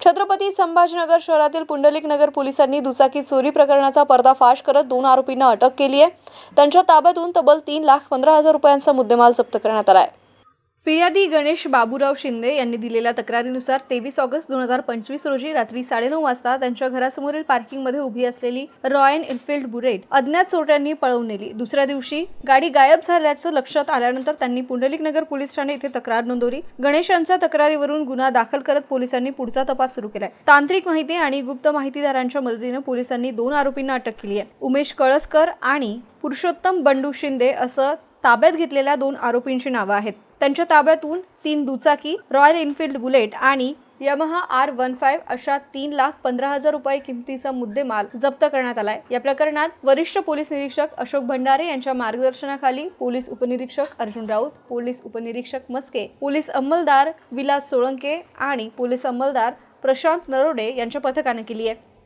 छत्रपती संभाजीनगर शहरातील पुंडलिक नगर पोलिसांनी दुचाकी चोरी प्रकरणाचा पर्दाफाश करत दोन आरोपींना अटक केली आहे. त्यांच्या ताब्यातून तब्बल तीन लाख पंधरा हजार रुपयांचा मुद्देमाल जप्त करण्यात आला आहे. फिर्यादी गणेश बाबूराव शिंदे यांनी दिलेल्या तक्रारीनुसार तेवीस ऑगस्ट दोन हजार पंचवीस रोजी रात्री साडेनऊ वाजता त्यांच्या घरासमोरील पार्किंगमध्ये उभी असलेली रॉयल एनफिल्ड बुलेट अज्ञात चोरट्यांनी पळवून नेली. दुसऱ्या दिवशी गाडी गायब झाल्याचं लक्षात आल्यानंतर त्यांनी पुंडलिक नगर पोलीस ठाणे येथे तक्रार नोंदवली. गणेश यांच्या तक्रारीवरून गुन्हा दाखल करत पोलिसांनी पुढचा तपास सुरू केलाय. तांत्रिक माहिती आणि गुप्त माहितीदारांच्या मदतीनं पोलिसांनी दोन आरोपींना अटक केली आहे. उमेश कळसकर आणि पुरुषोत्तम बंडू शिंदे असं ताब्यात घेतलेल्या दोन आरोपींची नावं आहेत. त्यांच्या ताब्यातून तीन दुचाकी रॉयल एनफिल्ड बुलेट आणि यमहा आर वन फाईव्ह अशा तीन लाख पंधरा हजार रुपये किमतीचा मुद्देमाल जप्त करण्यात आलाय. या प्रकरणात वरिष्ठ पोलीस निरीक्षक अशोक भंडारे यांच्या मार्गदर्शनाखाली पोलीस उपनिरीक्षक अर्जुन राऊत पोलीस उपनिरीक्षक मस्के पोलीस अंमलदार विलास सोळंके आणि पोलीस अंमलदार प्रशांत नरोडे यांच्या पथकाने केली आहे.